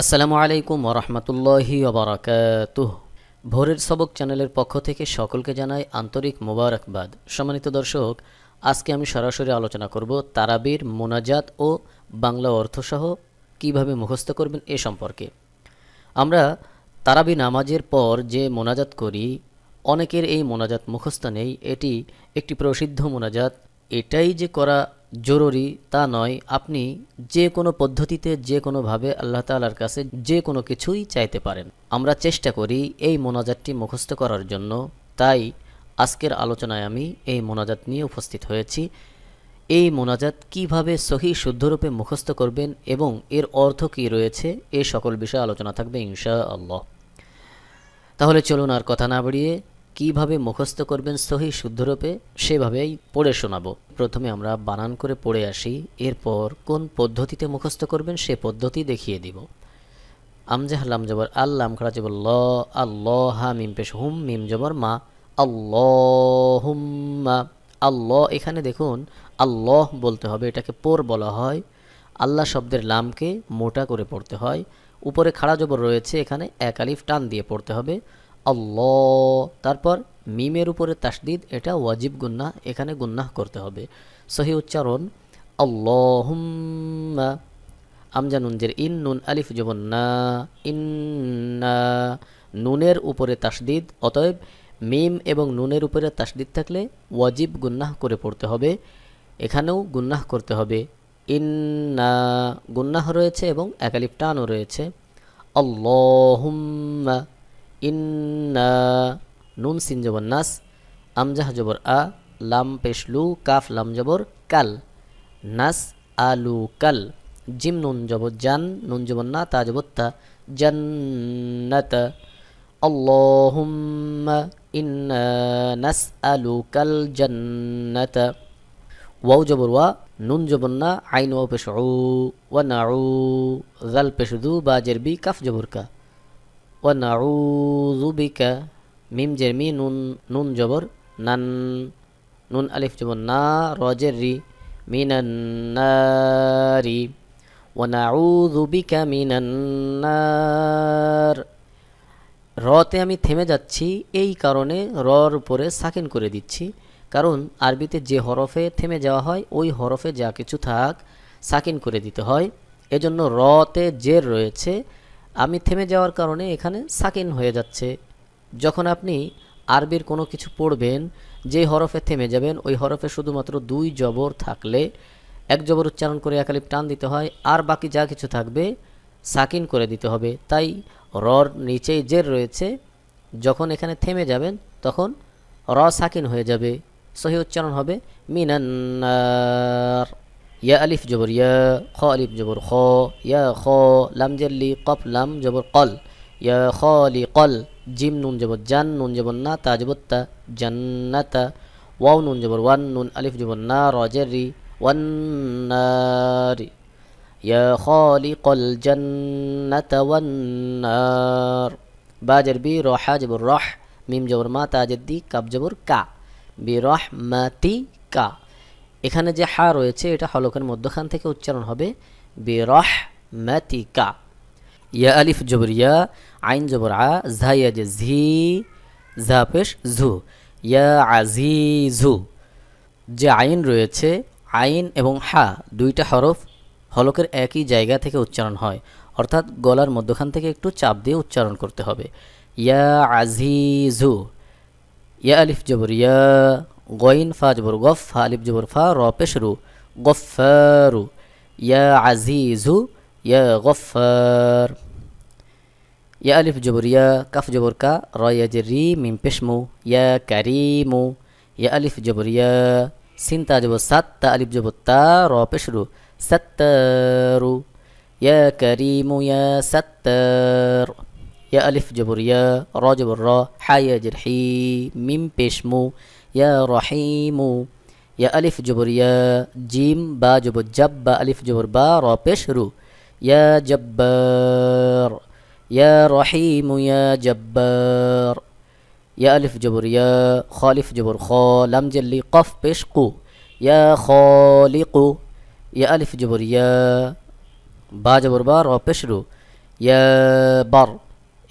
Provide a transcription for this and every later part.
আসসালামু আলাইকুম ওরহমতুল্লাহি ওবরাকাতুহ। ভোরের সবক চ্যানেলের পক্ষ থেকে সকলকে জানাই আন্তরিক মোবারকবাদ। সম্মানিত দর্শক, আজকে আমি সরাসরি আলোচনা করব তারাবির মোনাজাত ও বাংলা অর্থসহ কীভাবে মুখস্থ করবেন এ সম্পর্কে। আমরা তারাবি নামাজের পর যে মোনাজাত করি, অনেকের এই মোনাজাত মুখস্থ নেই। এটি একটি প্রসিদ্ধ মোনাজাত। এটাই যে করা জরুরি তা নয়। আপনি যে কোনো পদ্ধতিতে, যে কোনোভাবে আল্লাহ তালার কাছে যে কোনো কিছুই চাইতে পারেন। আমরা চেষ্টা করি এই মোনাজাতটি মুখস্থ করার জন্য। তাই আজকের আলোচনায় আমি এই মোনাজাত নিয়ে উপস্থিত হয়েছি। এই মোনাজাত কীভাবে সহি শুদ্ধরূপে মুখস্থ করবেন এবং এর অর্থ কী রয়েছে, এ সকল বিষয়ে আলোচনা থাকবে ইনশা আল্লাহ তাহলে চলুন আর কথা না বাড়িয়ে কীভাবে মুখস্থ করবেন সহি শুদ্ধরূপে, সেভাবেই পড়ে শোনাবো। প্রথমে আমরা বানান করে পড়ে আসি, এরপর কোন পদ্ধতিতে মুখস্থ করবেন সে পদ্ধতি দেখিয়ে দিব। আমজাহালাম জবর আল্লাম খাড়া জবর ল, আল্লাহ হা মিম পেশ হুম, মিম জবর মা, আল্লাহুম্মা, আল্লাহ, এখানে দেখুন, আল্লাহ বলতে হবে, এটাকে পোর বলা হয়। আল্লাহ শব্দের লামকে মোটা করে পড়তে হয়। উপরে খাড়া জবর রয়েছে, এখানে এক আলিফ টান দিয়ে পড়তে হবে। আল্লাহ। তারপর মিমের উপরে তাসদিদ এটা ওয়াজিব গুন্না এখানে গুন্নাহ করতে হবে। সহি উচ্চারণ, আল্লাহুম্মা আমজা নুনজের ইন, নুন, আলিফ জবন না, ইন্না, নুনের উপরে তাসদিদ অতএব মিম এবং নুনের উপরে তাসদিদ থাকলে ওয়াজিব গুন্নাহ করে পড়তে হবে। এখানেও গুন্নাহ করতে হবে। ইন্না, গুন্নাহ রয়েছে এবং একালিফ টানও রয়েছে। আল্লাহুম্মা ইন্না নুন সিন জবর নাস আমজাহ জবর আ, লাম পেশলু কাফ লাম জবর কাল। নাস আলু কাল। জিম নুন জবর জান, নুন জবর না, তা জবর তা। জান্নাত। আল্লাহুম্মা ইন্না নাসআলুকাল জান্নাত। ওয়াও জবর ওয়া, নুন জবর না, আইন ওয়াও পেশ উ, ওয়া নাউ, জাল পেশ দু, বা জের বি, কাফ জবর কা। ওয়া নাউযু মিম জের মি নুন নুন জবর নান নুন আলিফ জবর না রজের রি মিনান নারি ওয়া নাউযু বিকা মিনান রতে আমি থেমে যাচ্ছি, এই কারণে রর উপরে সাকিন করে দিচ্ছি। কারণ আরবিতে যে হরফে থেমে যাওয়া হয়, ওই হরফে যা কিছু থাক, সাকিন করে দিতে হয়। এজন্য রতে জের রয়েছে আমি থেমে যাওয়ার কারণে এখানে সাকিন হয়ে যাচ্ছে। যখন আপনি আরবির কোনো কিছু পড়বেন, যে হরফে থেমে যাবেন, ওই হরফে শুধুমাত্র দুই জবর থাকলে, এক জবর উচ্চারণ করে একালিপ টান দিতে হয়, আর বাকি যা কিছু থাকবে সাকিন করে দিতে হবে। তাই রর নিচেই জের রয়েছে। যখন এখানে থেমে যাবেন, তখন র সাকিন হয়ে যাবে। সহি উচ্চারণ হবে, মিনান্নার। يا ألف جبر يا خالب جبر خا يا خا لم جلي لي قب لم جبر قل. يا خالي قل. جيم نون جبر جن. نون جبر نا تا جبر تا. جنة. واو نون جبر وان. نون ألف جبر نار جري والنار. يا خالق الجنة والنار. باجر بي روحا جبر راح. ميم جبر ما تا دي كاب جبر كا برحمتك এখানে যে হা রয়েছে, এটা হলকের মধ্যখান থেকে উচ্চারণ হবে, বিরহমাতিকা। ইয়া আলিফ জবর আইন জবর আ ঝাইয়া যে ঝি, ঝা পেশ ঝু। ইয়া আজিঝু যে আইন রয়েছে, আইন এবং হা দুইটা হরফ হলকের একই জায়গা থেকে উচ্চারণ হয়। অর্থাৎ গলার মধ্যখান থেকে একটু চাপ দিয়ে উচ্চারণ করতে হবে। ইয়া আজিজু। ইয়া আলিফ জবর ইয়া غين فا جبر غف ها لب جبر فا را پیش غفار يا عزيز يا غفار. يا ألف جبر يا كف جبر كا را يجري جري من بشمو. يا كريم يا ألف جبر يا سنتا تاجب ستا ألف جبر تا را پیش ستارو. يا كريم يا ستار. يا ألف جبر يا را جبر را حا جرحي من بشمو. ইয়া রহিমু। ইয়া আলিফ জবর ইয়া জিম, বা জবর জব, বা আলিফ জবর বা র, পেশ রু। ইয়া জব্বার। ইয়া রহিমু, ইয়া জব্বার। ইয়া আলিফ জবর, ইয়া খালিফ জবর, খ, লাম জেল্লি কফ, পেশ কু। ইয়া খালিকু। ইয়া আলিফ জবর, ইয়া বা জবর বা র, পেশ রু। ইয়া বার।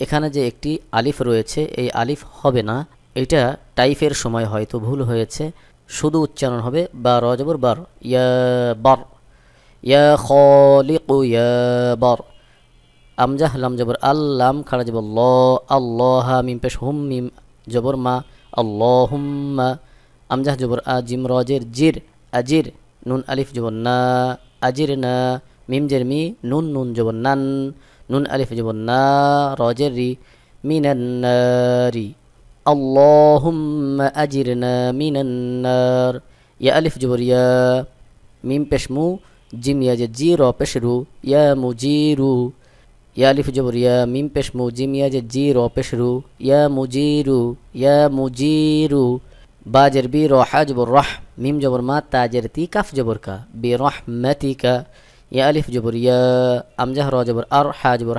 এখানে যে একটি আলিফ রয়েছে, এই আলিফ হবে না। এটা টাইফের সময় হয়তো ভুল হয়েছে। শুধু উচ্চারণ হবে বা রজবর বার। ইয়া বর। ইয়া খলিকু, ইয়া বর। আমজাহ, লাম জবর। আল্লাম খাড়া জবর। ল, আল্লাহ, মিম পেশ, হুম, মিম জবর, মা। আল্লাহুম্মা। আমজাহ জবর, আ, জিম রজের জির আজির, নুন, আলিফ জবর, না। আজির, না। মিম, জের, মি। নুন নুন জবর, নান। নুন, আলিফ জবর, না। রজের রি। মিনান্নারি আল্লাহুম্মা আজিরনা মিনান্নার ইয়া আলিফ জবর ইয়া মিম পেশ মু জিম ইয়া যে জি র পেশ রু ইয়া মুজিরু ইয়া আলিফ জবর ইয়া মিম পেশ মু জিম ইয়া যে জি র পেশ রু ইয়া মুজিরু ইয়া মুজিরু বাজের বি র হা জবর রহ মিম জবর মা তাজের তি কাফ জবর কা বি রহমাতিকা ইয়া আলিফ জবর ইয়া আমজাহ র জবর আর হা জবর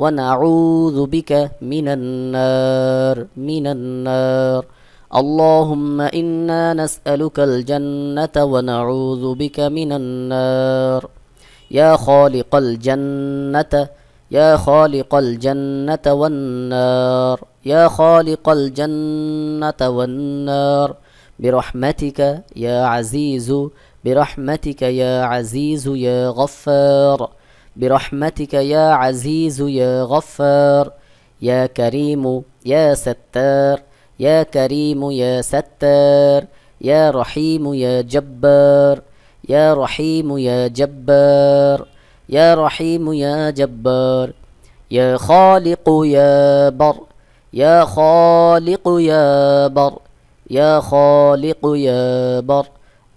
ونعوذ بك من النار من النار. اللهم إنا نسألك الجنة ونعوذ بك من النار. يا خالق الجنة يا خالق الجنة والنار. يا خالق الجنة والنار. برحمتك يا عزيز برحمتك يا عزيز يا غفار. برحمتك يا عزيز يا غفار يا كريم يا ستار يا كريم يا ستار يا رحيم يا جبار يا رحيم يا جبار يا رحيم يا جبار يا خالق يا بر يا خالق يا بر يا خالق يا بر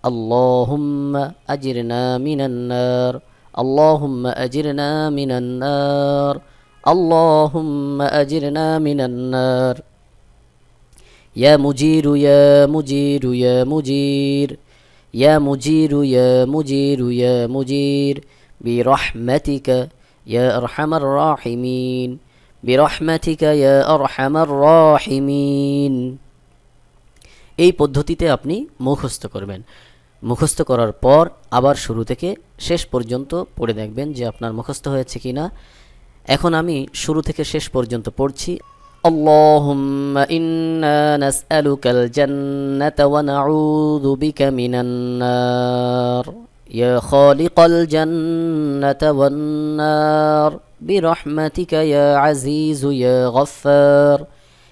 اللهم أجرنا من النار. اللهم أجرنا من النار اللهم أجرنا من النار يا مجير يا مجير يا مجير يا مجير يا مجير يا مجير برحمتك يا أرحم الراحمين برحمتك يا أرحم الراحمين এই পদ্ধতিতে আপনি মুখস্থ করবেন মুখস্থ করার পর আবার শুরু থেকে শেষ পর্যন্ত পড়ে দেখবেন যে আপনার মুখস্থ হয়েছে কি না এখন আমি শুরু থেকে শেষ পর্যন্ত পড়ছি اللهم إنا نسألك الجنة ونعوذ بك من النار يا خالق الجنة والنار برحمتك يا عزيز يا غفار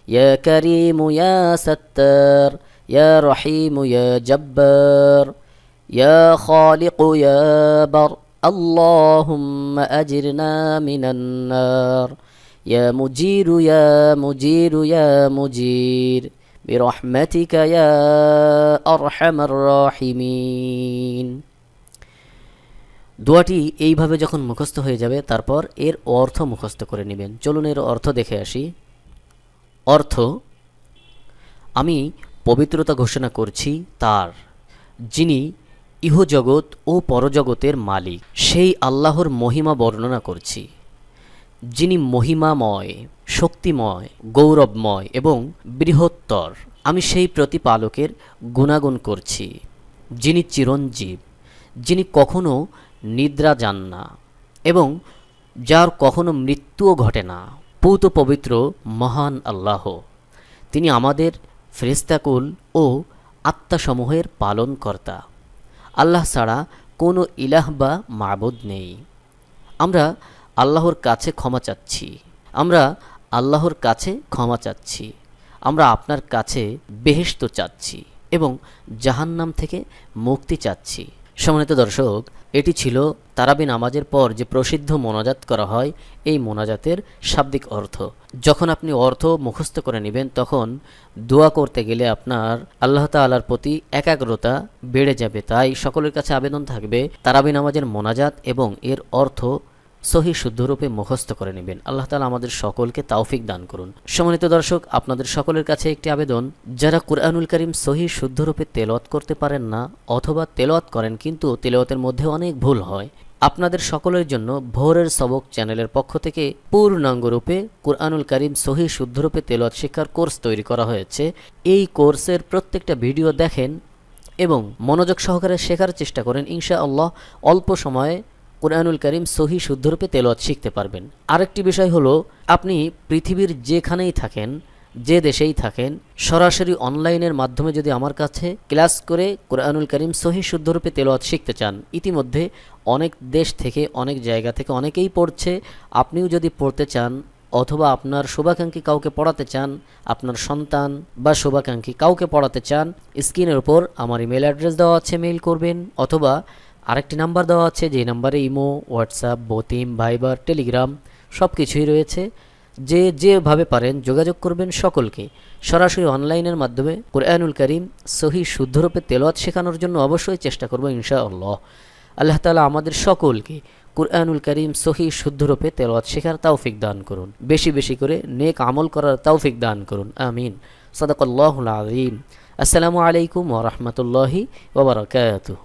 يا كريم يا ستار يا رحيم يا جبار يا خالق يا بر اللهم أجرنا من النار يا مجير يا مجير يا مجير برحمتك يا أرحم الراحمين দোয়াটি এইভাবে যখন মুখস্থ হয়ে যাবে তারপর এর অর্থ মুখস্থ করে নেবেন চলুন এর অর্থ দেখে আসি অর্থ আমি পবিত্রতা ঘোষণা করছি তার যিনি ইহজগৎ ও পরজগতের মালিক। সেই আল্লাহর মহিমা বর্ণনা করছি। যিনি মহিমাময়, শক্তিময়, গৌরবময় এবং বৃহত্তর, আমি সেই প্রতিপালকের গুণাগুণ করছি। যিনি চিরঞ্জীব, যিনি কখনো নিদ্রা যান না এবং যার কখনো মৃত্যুও ঘটে না। পৌত পবিত্র, মহান আল্লাহ। তিনি আমাদের ফ্রেস্তাকুল ও আত্মাসমূহের পালনকর্তা। আল্লাহ ছাড়া কোনো ইলাহ বা মাবুদ নেই। আমরা আল্লাহর কাছে ক্ষমা চাচ্ছি। আমরা আল্লাহর কাছে ক্ষমা চাচ্ছি। আমরা আপনার কাছে বেহেস্ত চাচ্ছি এবং জাহান্নাম থেকে মুক্তি চাচ্ছি। সম্মানিত দর্শক, এটি ছিল তারাবি নামাজের পর যে প্রসিদ্ধ মোনাজাত করা হয়, এই মোনাজাতের শাব্দিক অর্থ। যখন আপনি অর্থ মুখস্থ করে নেবেন, তখন দোয়া করতে গেলে আপনার আল্লাহ তাল্লার প্রতি একাগ্রতা বেড়ে যাবে। তাই সকলের কাছে আবেদন থাকবে, তারাবি নামাজের মোনাজাত এবং এর অর্থ সহি শুদ্ধরূপে মুখস্থ করে নেবেন। আল্লাহ তালা আমাদের সকলকে তাওফিক দান করুন। সম্মানিত দর্শক, আপনাদের সকলের কাছে একটি আবেদন। যারা কুরআনুল করিম সহি শুদ্ধরূপে তেলত করতে পারেন না অথবা তেলত করেন কিন্তু তেলতের মধ্যে অনেক ভুল হয়, আপনাদের সকলের জন্য ভোরের সবক চ্যানেলের পক্ষ থেকে পূর্ণাঙ্গরূপে কুরআনুল করিম সহি শুদ্ধরূপে তেলত শিক্ষার কোর্স তৈরি করা হয়েছে। এই কোর্সের প্রত্যেকটা ভিডিও দেখেন এবং মনোযোগ সহকারে শেখার চেষ্টা করেন। ইনশা আল্লাহ অল্প সময়ে কোরআনুল করিম সহি শুদ্ধরূপে তেলত শিখতে পারবেন। আরেকটি বিষয় হলো, আপনি পৃথিবীর যেখানেই থাকেন, যে দেশেই থাকেন, সরাসরি অনলাইনের মাধ্যমে যদি আমার কাছে ক্লাস করে কোরআনুল করিম সহি শুদ্ধরূপে তেলত শিখতে চান, ইতিমধ্যে অনেক দেশ থেকে, অনেক জায়গা থেকে অনেকেই পড়ছে। আপনিও যদি পড়তে চান অথবা আপনার শুভাকাঙ্ক্ষী কাউকে পড়াতে চান, আপনার সন্তান বা শুভাকাঙ্ক্ষী কাউকে পড়াতে চান, স্ক্রিনের উপর আমার ইমেল অ্যাড্রেস দেওয়া আছে, মেইল করবেন অথবা আরেকটি নাম্বার দেওয়া আছে, যে নাম্বারে ইমো, হোয়াটসঅ্যাপ বতিম ভাইবার, টেলিগ্রাম সব কিছুই রয়েছে। যে যেভাবে পারেন যোগাযোগ করবেন সকলকে। সরাসরি অনলাইনের মাধ্যমে কোরআনুল করিম সহি শুদ্ধরূপে তেলোয়াত শেখানোর জন্য অবশ্যই চেষ্টা করব ইনশাআল্লাহ। আল্লাহ তালা আমাদের সকলকে কুরআনুল করিম সহি শুদ্ধরূপে তেলাওয়াত শেখার তৌফিক দান করুন। বেশি বেশি করে নেক আমল করার তৌফিক দান করুন। আমিন। সদাকল্লাহুল আযীম। আসসালামু আলাইকুম ওয়া রাহমাতুল্লাহি ওয়া বারাকাতুহু।